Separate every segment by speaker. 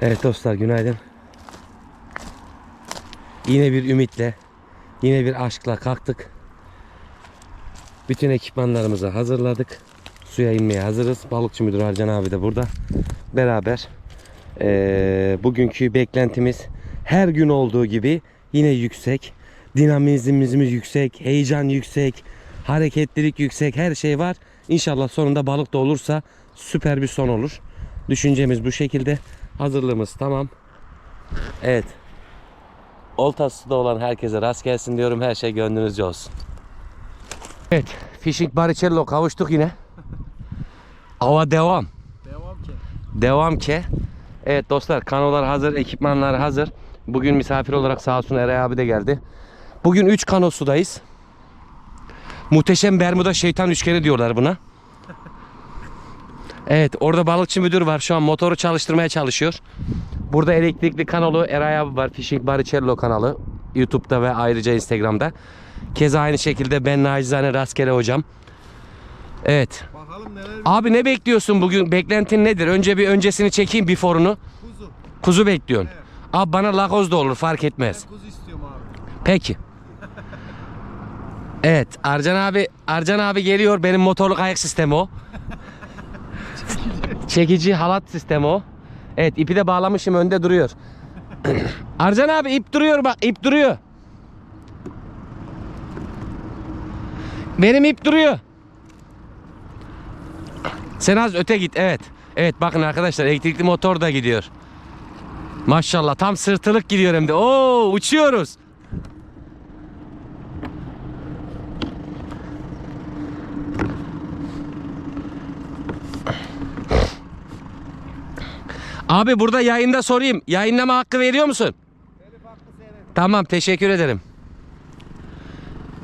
Speaker 1: Evet dostlar günaydın. Yine bir ümitle, yine bir aşkla kalktık. Bütün ekipmanlarımızı hazırladık. Suya inmeye hazırız. Balıkçı müdür Ercan abi de burada. Beraber eee, bugünkü beklentimiz her gün olduğu gibi yine yüksek. Dinamizmimiz yüksek, heyecan yüksek, hareketlilik yüksek, her şey var. İnşallah sonunda balık da olursa süper bir son olur. Düşüncemiz bu şekilde. Hazırlığımız tamam. Evet. Oltası da olan herkese rast gelsin diyorum. Her şey gönlünüzce olsun. Evet. Fishing Baricello kavuştuk yine. Ava devam.
Speaker 2: Devam ki.
Speaker 1: Devam ki. Evet dostlar kanolar hazır, ekipmanlar hazır. Bugün misafir olarak sağ olsun Eray abi de geldi. Bugün 3 kano sudayız. Muhteşem Bermuda şeytan üçgeni diyorlar buna. Evet orada balıkçı müdür var şu an motoru çalıştırmaya çalışıyor. Burada elektrikli kanalı Eray abi var. Fishing Baricello kanalı. YouTube'da ve ayrıca Instagram'da. Keza aynı şekilde ben nacizane rastgele hocam. Evet.
Speaker 2: Bakalım neler
Speaker 1: Abi ne bekliyorsun bugün? Beklentin nedir? Önce bir öncesini çekeyim before'unu.
Speaker 2: kuzu.
Speaker 1: Kuzu bekliyorsun.
Speaker 2: Evet.
Speaker 1: Abi bana lakoz da olur fark etmez.
Speaker 2: Ben kuzu istiyorum abi.
Speaker 1: Peki. Evet Arcan abi Arcan abi geliyor benim motorlu kayak sistemi o. Çekici halat sistemi o. Evet ipi de bağlamışım önde duruyor. Arcan abi ip duruyor bak ip duruyor. Benim ip duruyor. Sen az öte git evet. Evet bakın arkadaşlar elektrikli motor da gidiyor. Maşallah tam sırtılık gidiyor hem de. Oo uçuyoruz. Abi burada yayında sorayım. Yayınlama hakkı veriyor musun? Tamam teşekkür ederim.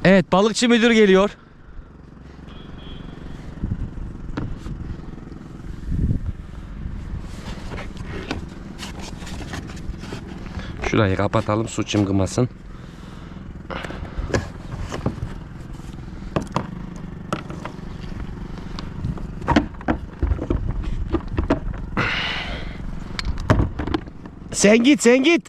Speaker 1: Evet balıkçı müdür geliyor. Şurayı kapatalım su çımkımasın. Sen git sen git.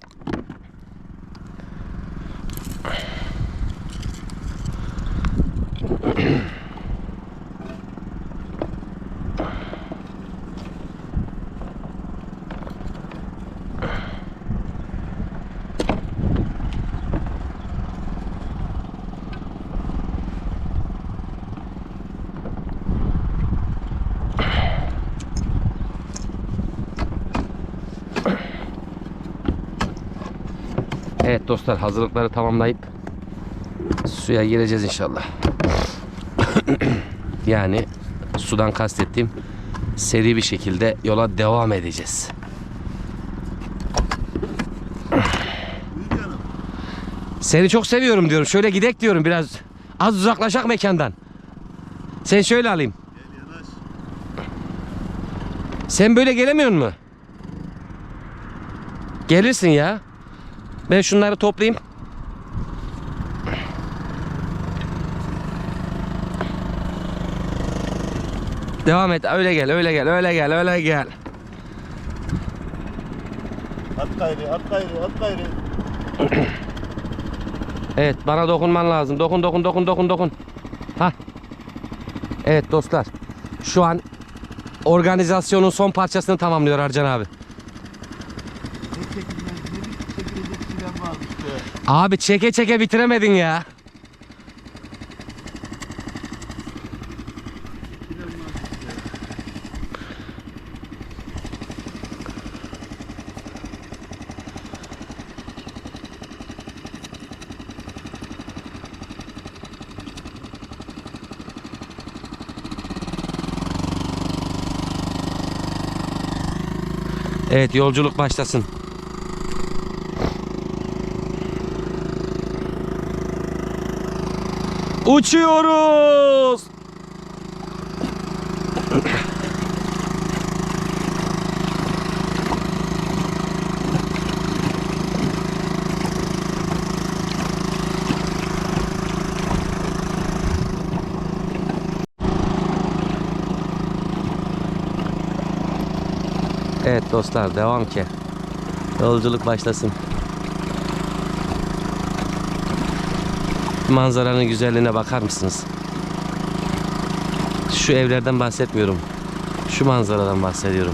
Speaker 1: Evet dostlar hazırlıkları tamamlayıp suya gireceğiz inşallah. yani sudan kastettiğim seri bir şekilde yola devam edeceğiz. Seni çok seviyorum diyorum. Şöyle gidek diyorum biraz. Az uzaklaşak mekandan. Sen şöyle alayım. Sen böyle gelemiyor mu? Gelirsin ya. Ben şunları toplayayım. Devam et. Öyle gel, öyle gel, öyle gel, öyle gel.
Speaker 2: At gayrı, at gayrı, at gayrı.
Speaker 1: Evet, bana dokunman lazım. Dokun, dokun, dokun, dokun, dokun. Ha. Evet dostlar. Şu an organizasyonun son parçasını tamamlıyor Arcan abi.
Speaker 2: Ne çekilmez, ne bir çekilecek çilem var işte.
Speaker 1: Abi çeke çeke bitiremedin ya. Evet yolculuk başlasın. Uçuyoruz. Evet dostlar devam ki. Yolculuk başlasın. Manzaranın güzelliğine bakar mısınız? Şu evlerden bahsetmiyorum. Şu manzaradan bahsediyorum.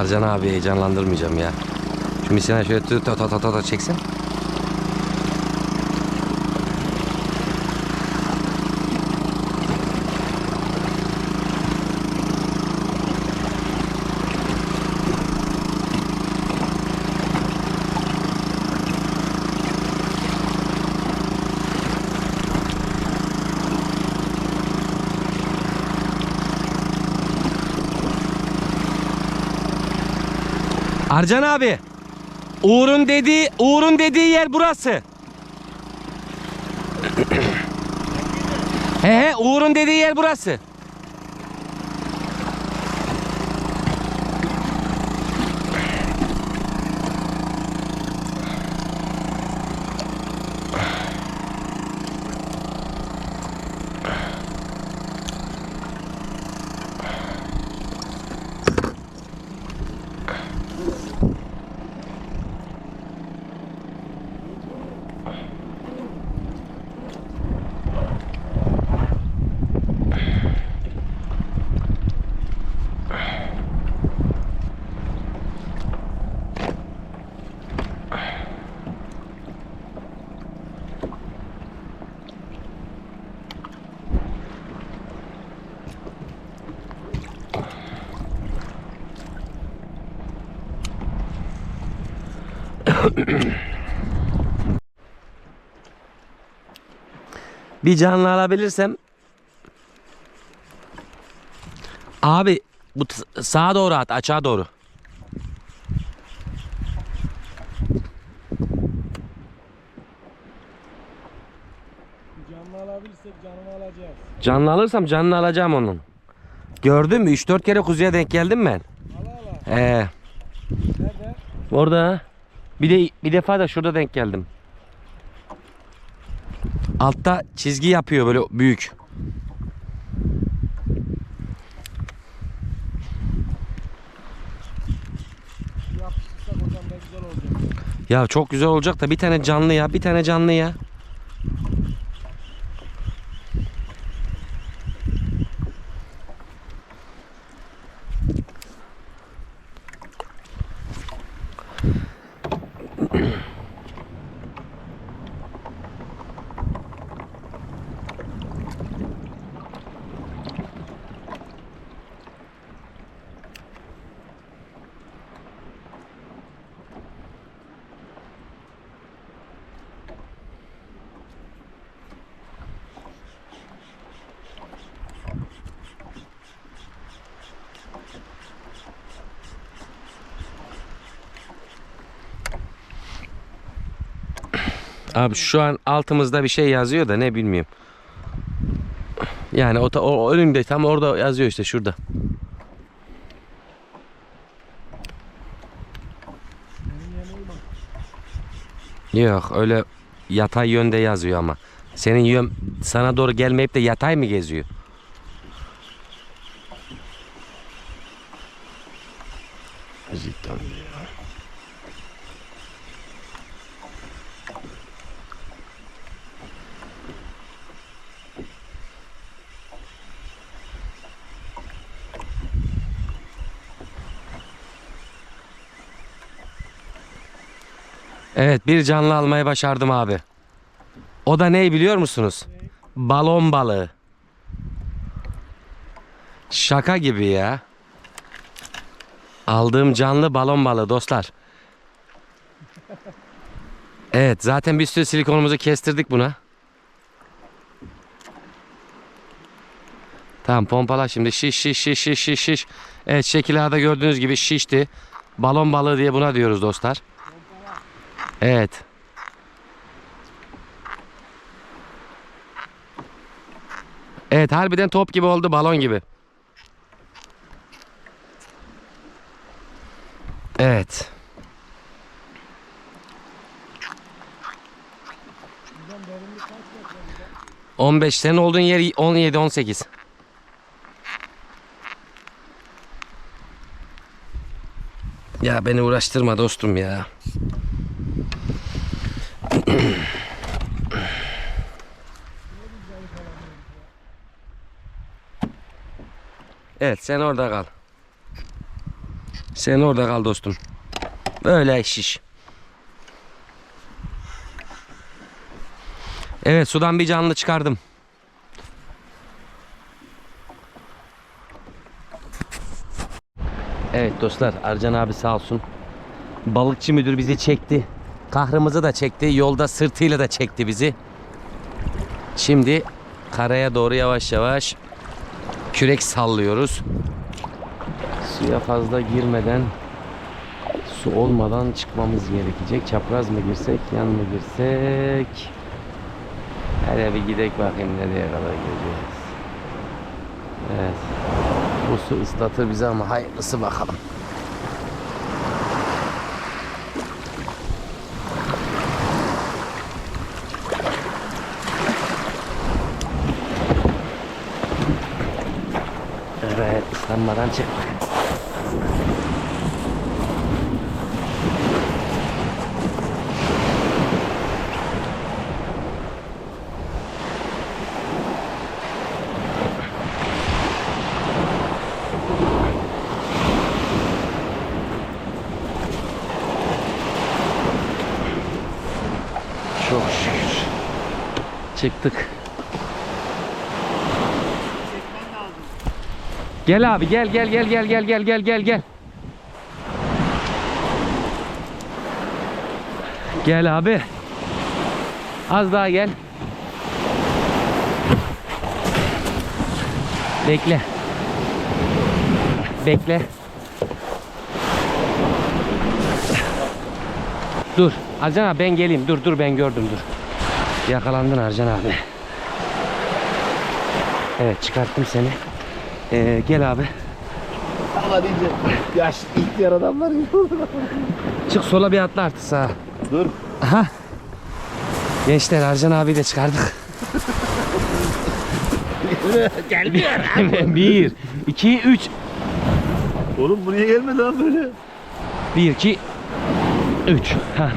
Speaker 1: Harcan abi heyecanlandırmayacağım ya. Şu misina şöyle ta ta ta ta çeksin. Arcan abi. Uğur'un dediği Uğur'un dediği yer burası. he he Uğur'un dediği yer burası. Bir canlı alabilirsem Abi bu sağa doğru at açığa doğru.
Speaker 2: Canlı alabilirsek canını alacağız.
Speaker 1: Canlı alırsam canlı alacağım onun. Gördün mü? 3-4 kere kuzuya denk geldim ben.
Speaker 2: Ala ala.
Speaker 1: Ee,
Speaker 2: Nerede?
Speaker 1: orada. Bir de bir defa da şurada denk geldim. Altta çizgi yapıyor böyle büyük. Ya çok güzel olacak da bir tane canlı ya, bir tane canlı ya. Abi şu an altımızda bir şey yazıyor da ne bilmiyorum. Yani o, o önümde tam orada yazıyor işte şurada. Yok öyle yatay yönde yazıyor ama. Senin yön sana doğru gelmeyip de yatay mı geziyor?
Speaker 3: Cidden ya.
Speaker 1: Evet bir canlı almayı başardım abi. O da ne biliyor musunuz? Balon balığı. Şaka gibi ya. Aldığım canlı balon balığı dostlar. Evet zaten bir sürü silikonumuzu kestirdik buna. Tamam pompala şimdi şiş şiş şiş şiş şiş. Evet şekillerde gördüğünüz gibi şişti. Balon balığı diye buna diyoruz dostlar. Evet. Evet harbiden top gibi oldu balon gibi. Evet. On beş senin olduğun yer 17 18. Ya beni uğraştırma dostum ya. Evet sen orada kal. Sen orada kal dostum. Böyle şiş. Evet sudan bir canlı çıkardım. Evet dostlar Arcan abi sağ olsun. Balıkçı müdür bizi çekti. Kahrımızı da çekti. Yolda sırtıyla da çekti bizi. Şimdi karaya doğru yavaş yavaş kürek sallıyoruz. Suya fazla girmeden su olmadan çıkmamız gerekecek. Çapraz mı girsek, yan mı girsek? Hele bir gidek bakayım nereye kadar gireceğiz. Evet. Bu su ıslatır bizi ama hayırlısı bakalım. yanmadan çıkma. Çok şükür. Çıktık. Gel abi gel gel gel gel gel gel gel gel gel. Gel abi. Az daha gel. Bekle. Bekle. Dur. Arcan abi ben geleyim. Dur dur ben gördüm dur. Yakalandın Arcan abi. Evet çıkarttım seni. Ee, gel abi.
Speaker 2: Ama deyince yaş ihtiyar adamlar gibi.
Speaker 1: Çık sola bir atla artık sağa.
Speaker 2: Dur.
Speaker 1: Aha. Gençler Arcan abi de çıkardık.
Speaker 2: Gelmiyor.
Speaker 1: bir, iki, üç.
Speaker 2: Oğlum buraya gelmedi lan böyle.
Speaker 1: Bir, iki, üç. Ha.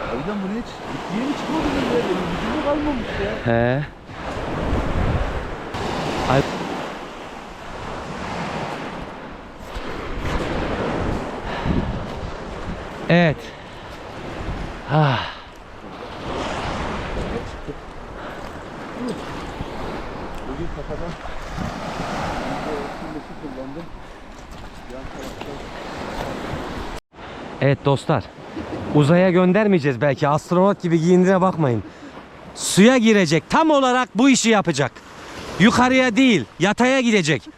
Speaker 2: Harbiden buraya hiç ikiye mi çıkmadı böyle? Benim gücüm kalmamış ya.
Speaker 1: He. Evet. Ah.
Speaker 2: Bugün kafadan %35'i kullandım. Yan tarafta
Speaker 1: Evet dostlar. Uzaya göndermeyeceğiz belki. Astronot gibi giyindiğine bakmayın. Suya girecek. Tam olarak bu işi yapacak. Yukarıya değil, yataya gidecek.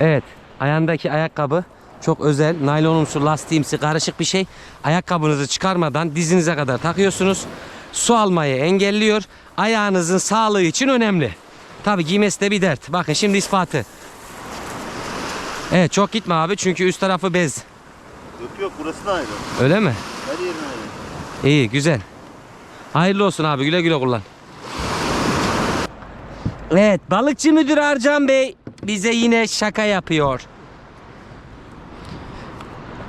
Speaker 1: Evet. Ayağındaki ayakkabı çok özel. Naylonumsu, lastiğimsi, karışık bir şey. Ayakkabınızı çıkarmadan dizinize kadar takıyorsunuz. Su almayı engelliyor. Ayağınızın sağlığı için önemli. Tabi giymesi de bir dert. Bakın şimdi ispatı. Evet çok gitme abi çünkü üst tarafı bez.
Speaker 2: Yok yok burası da ayrı.
Speaker 1: Öyle mi?
Speaker 2: Her yerin ayrı.
Speaker 1: İyi güzel. Hayırlı olsun abi güle güle kullan. Evet balıkçı müdür Arcan Bey bize yine şaka yapıyor.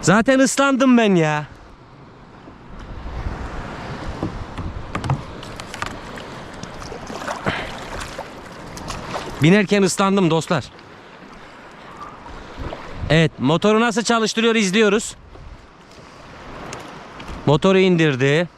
Speaker 1: Zaten ıslandım ben ya. Binerken ıslandım dostlar. Evet motoru nasıl çalıştırıyor izliyoruz. Motoru indirdi.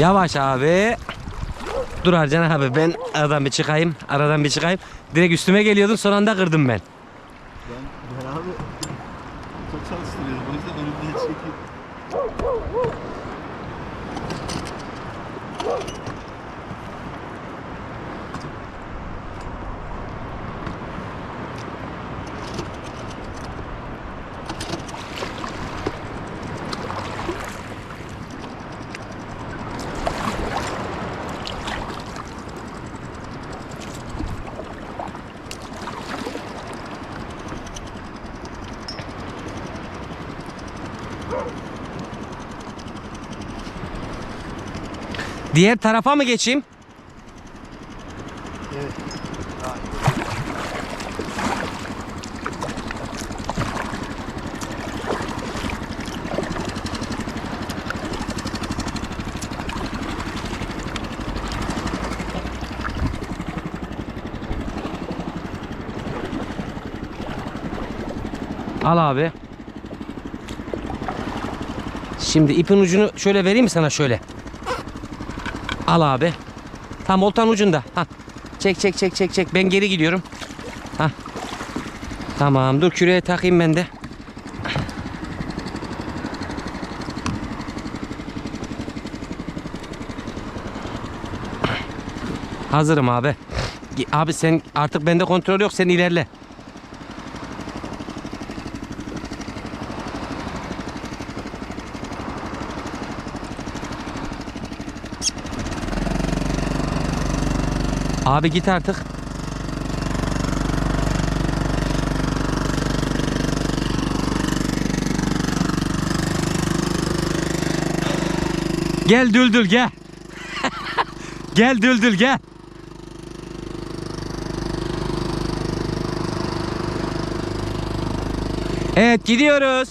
Speaker 1: Yavaş abi. Dur Ercan abi ben aradan bir çıkayım. Aradan bir çıkayım. Direkt üstüme geliyordun son anda kırdım.
Speaker 2: Ben, ben abi çok çalıştırıyorum. O yüzden önümden çekeyim.
Speaker 1: Diğer tarafa mı geçeyim?
Speaker 2: Evet.
Speaker 1: Al abi. Şimdi ipin ucunu şöyle vereyim mi sana şöyle? Al abi. Tam oltan ucunda. Ha. Çek çek çek çek çek. Ben geri gidiyorum. Ha. Tamam dur küreye takayım ben de. Hazırım abi. Abi sen artık bende kontrol yok sen ilerle. Abi git artık. Gel düldül gel. gel düldül gel. Evet gidiyoruz.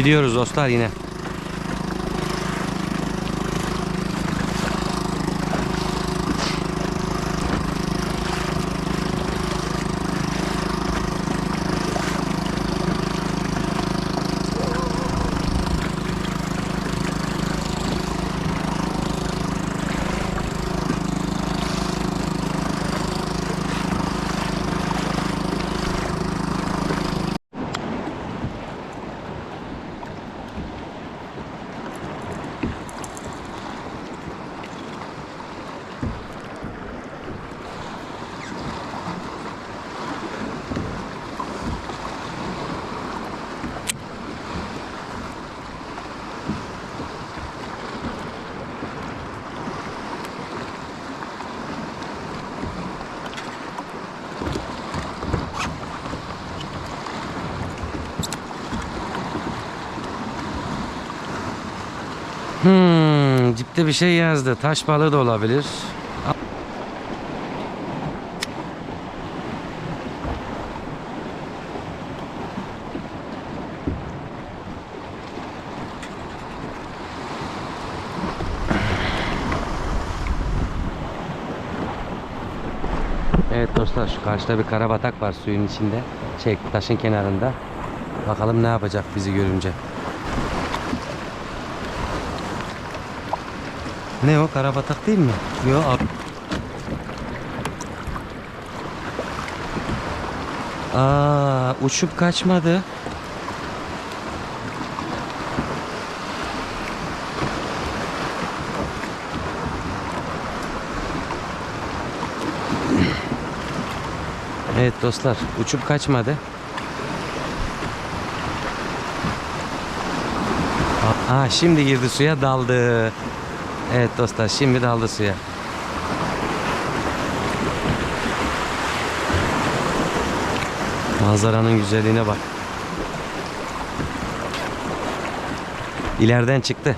Speaker 1: Gidiyoruz dostlar yine. Chat'te bir şey yazdı. Taş balığı da olabilir. Evet dostlar şu karşıda bir karabatak var suyun içinde. Şey taşın kenarında. Bakalım ne yapacak bizi görünce. Ne o karabatak değil mi? Yok. Aa, uçup kaçmadı. Evet dostlar uçup kaçmadı. Aa şimdi girdi suya daldı. Evet dostlar şimdi daldı suya. Manzaranın güzelliğine bak. İleriden çıktı.